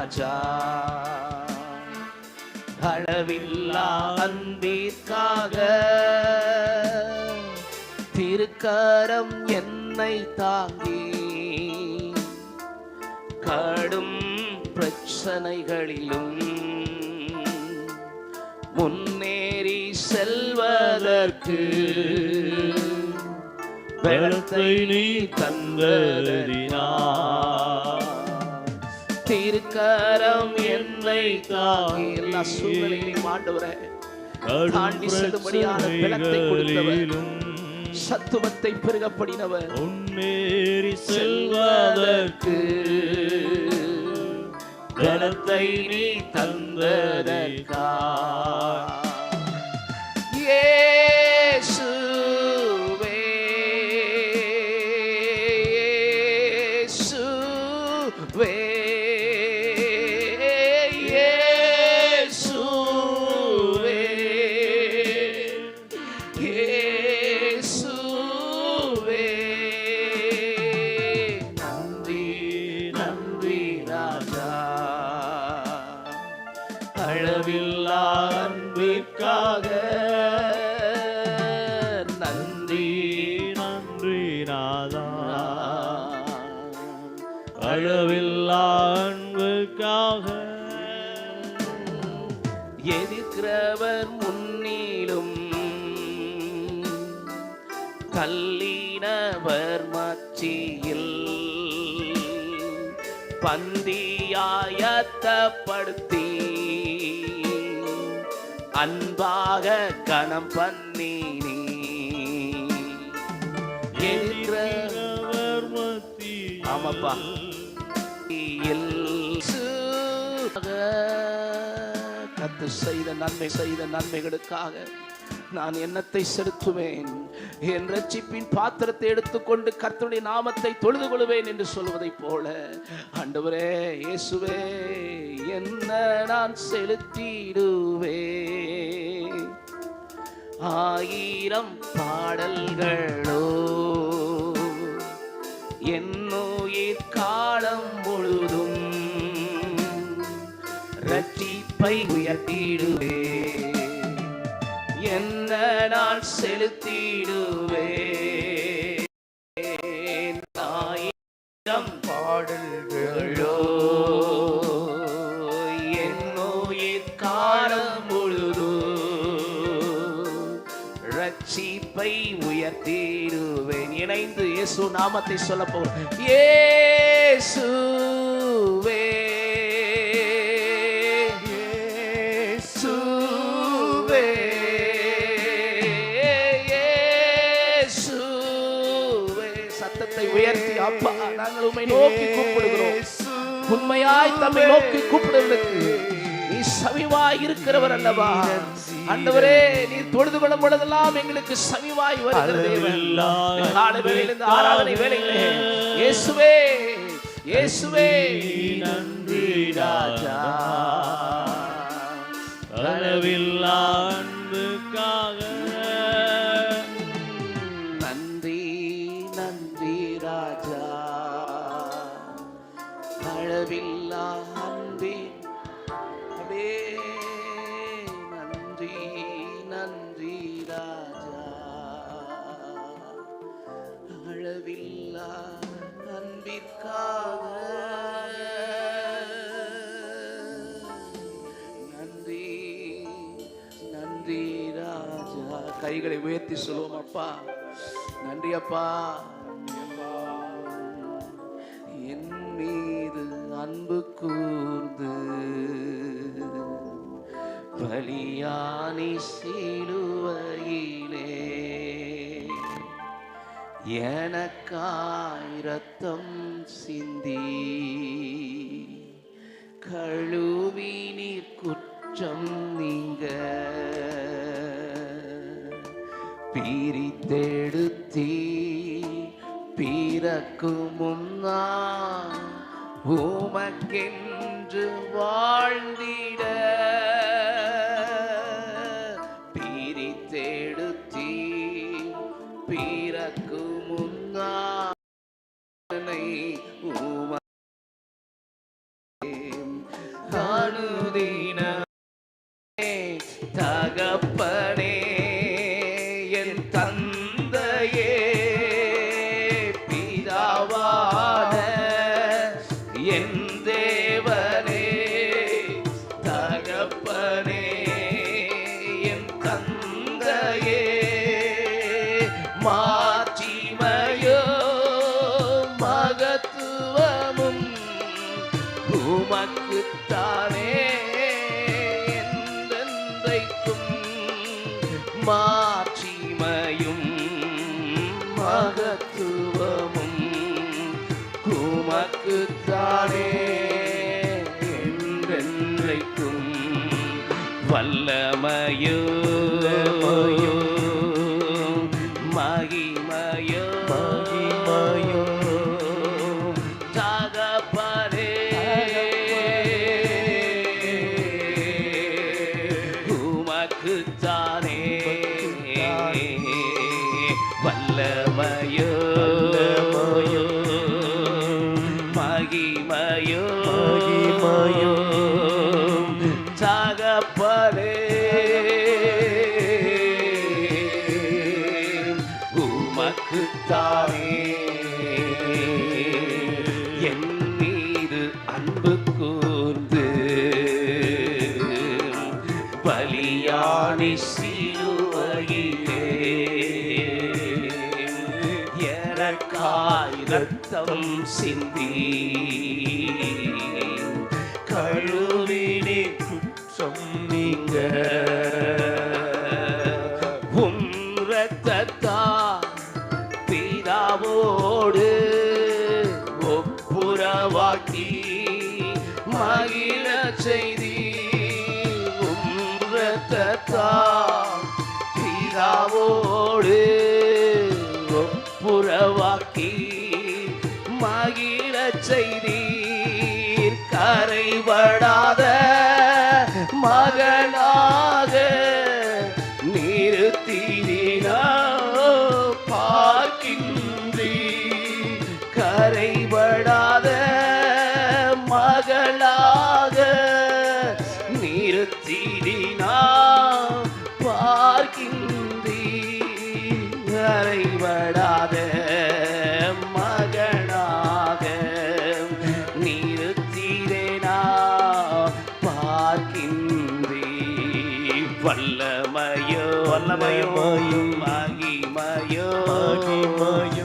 ராஜா. அளவில்லா அன்பிற்காக திருக்கரம் என்னை தாங்கி கடும் பிரச்சனைகளிலும் முன்னேறி செல்வதற்கு வெள்ளத்தை நீ தந்ததினா திருக்கரம் என்னை தாங்கி. எல்லா சூழ்நிலைகளையும் ஆண்டவரே தாண்டி செல்லும்படியான பலத்தை கொடுத்தவர். சத்துவத்தை பெருகப்படினவர். முன்னேறி செல்வதற்கு பலத்தை நீ தந்ததற்கா? இயேசுவே அன்புக்காக எதிர்க்கிறவர் முன்னிலும் தள்ளினவர் மச்சியில் பந்தியாயத்தப்படுத்தி அன்பாக கணம் எதிர்க்கிறவர் மத்தியில் ஆமாப்பா. கத்து செய்த நன்மை செய்த நன்மைகளுக்காக நான் எண்ணத்தை செலுத்துவேன்? என் ரட்சிப்பின் பாத்திரத்தை எடுத்துக்கொண்டு கர்த்தருடைய நாமத்தை தொழுது கொள்வேன் என்று சொல்வதைப் போல. ஆண்டவரே இயேசுவே என்ன நான் செலுத்திடுவே ஆயிரம் பாடல்களோ உயர்த்திடுவே என்ன நான் செலுத்திடுவே? தாயம் பாடல்களோ? என்னுயிர் காலம் முழுது? ரட்சிப்பை உயர்த்திடுவேன். இணைந்து இயேசு நாமத்தை சொல்ல போறோம் உம்மை நோக்கி கூப்பிடுகிறோம். உண்மையாய் தம்மை நோக்கி கூப்பிடுவதற்கு நீ சமிவாய் இருக்கிறவர் அல்லவா? ஆண்டவரே நீர் தொழுது கொள்ளும் பொழுதெல்லாம் எங்களுக்கு சமிவாய் வருகிற தேவன். இந்த கால வேளையிலிருந்து ஆராதனை வேலைகளே இயேசுவே இயேசுவே. நன்றி ராஜா. அளவில்லா அன்புக்காக அன்பிற்காக நன்றி நன்றி ராஜா. கைகளை உயர்த்தி சொல்லுவோம் அப்பா. நன்றி அப்பா. என் மீது அன்பு கூர்ந்து பலியானி சிலுவையிலே எனக்காய் ரத்தம் சிந்தி கழுவி நீர் குற்றம் நீங்க. பிரித்தெடுத்தி பிறக்கும் முன்னா உமக்கென்று வாழ்ந்திட உமக்குத்தானே என்றென்றைக்கும் வல்லமையோ தகப்பனே உமக்குத்தானே. என் மீது அன்பு கூர்ந்து பலியானி சிலுவையிலே எனக்காய் ரத்தம் சிந்தி பிதாவோடு ஒப்புரவாக்கி மகிழ செய்தீர். கரைபடாத மகனாக நிறுத்தினா பார்க்கின்றி கரைபடாத மகளாக நிறுத்தினா கரைபடாத மகனாக. நிறுத்திரேனா பார்க்கின்றி. வல்லமையோ வல்லமையோ மகிமையோ மகிமையும்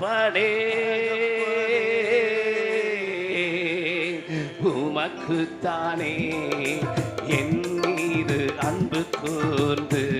தகப்பனே. உமக்குத்தானே. என் மீது அன்பு கூர்ந்து